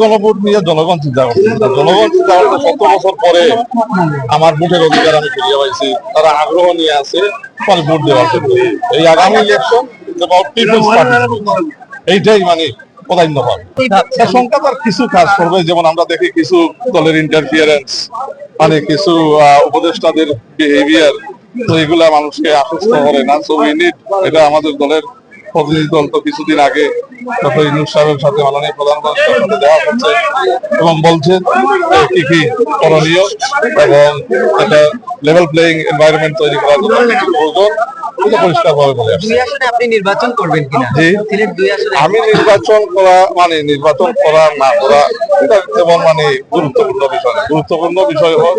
গণভোট নিয়ে জনগণ চিন্তা করছে। জনগণ চিন্তা করছে বছর পরে আমার ভোটের অধিকার আমি ফিরিয়ে পাইছি। তারা আগ্রহ নিয়ে আছে ভোট দেওয়ার জন্য। এই আগামী ইলেকশন এইটাই মানে তার কিছু কাজ করবে। যেমন আমরা দেখি কিছু দলের ইন্টারফিয়ারেন্স মানে কিছু উপদেষ্টাদের বিহেভিয়ার তো এগুলা মানুষকে আশ্বস্ত করে না। সো এটা আমাদের দলের কিছুদিন আগে ডক্টর সাথে মাননীয় প্রধানমন্ত্রীর সাথে দেখা করছে এবং বলছে কি কি করণীয় এবং একটা লেভেল প্লেয়িং এনভায়রনমেন্ট তৈরি করার জন্য প্রয়োজন পরিষ্কার ভাবে বলে আসছে। আপনি নির্বাচন করবেন কিনা? জি। সিলেট দুই আসনে। আমি নির্বাচন করা মানে নির্বাচন করা না করা এটা তেমন মানে গুরুত্বপূর্ণ বিষয় গুরুত্বপূর্ণ বিষয় হলো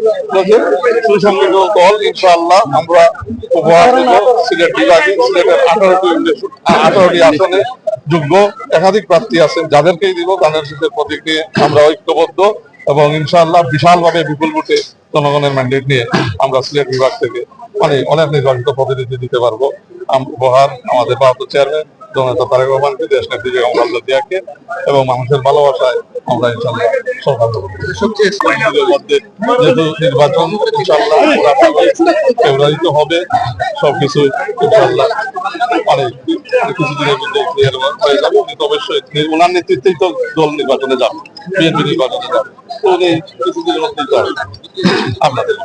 সুসংগঠিত দল ইনশাআল্লাহ আমরা উপহার দেব। সিলেট বিভাগে সিলেটের আঠারোটি আঠারোটি আসনে যোগ্য একাধিক প্রার্থী আছেন। যাদেরকেই দিব তাদের সাথে প্রতীক নিয়ে আমরা ঐক্যবদ্ধ এবং ইনশাআল্লাহ বিশালভাবে বিপুল ভোটে জনগণের ম্যান্ডেট নিয়ে আমরা সিলেট বিভাগ থেকে মানে অনেক নির্বাচিত প্রতিনিধি দিতে পারব। আম- উপহার আমাদের ভারত চেয়ারম্যান জনতা তারেক রহমানকে দেশ নেত্রী বেগম খালেদা জিয়াকে এবং মানুষের ভালোবাসায় আমরা ইনশাল্লাহ সরকার মধ্যে যেহেতু নির্বাচন ইনশাল্লাহ ফেব্রুয়ারিতে হবে সবকিছু ইনশাল্লাহ মানে কিছুদিনের মধ্যে ক্লিয়ার হয়ে যাবে। উনি তো অবশ্যই ওনার নেতৃত্বেই তো দল নির্বাচনে যাবে বিএনপি নির্বাচনে যাবে। তো উনি কিছুদিনের মধ্যেই আপনাদের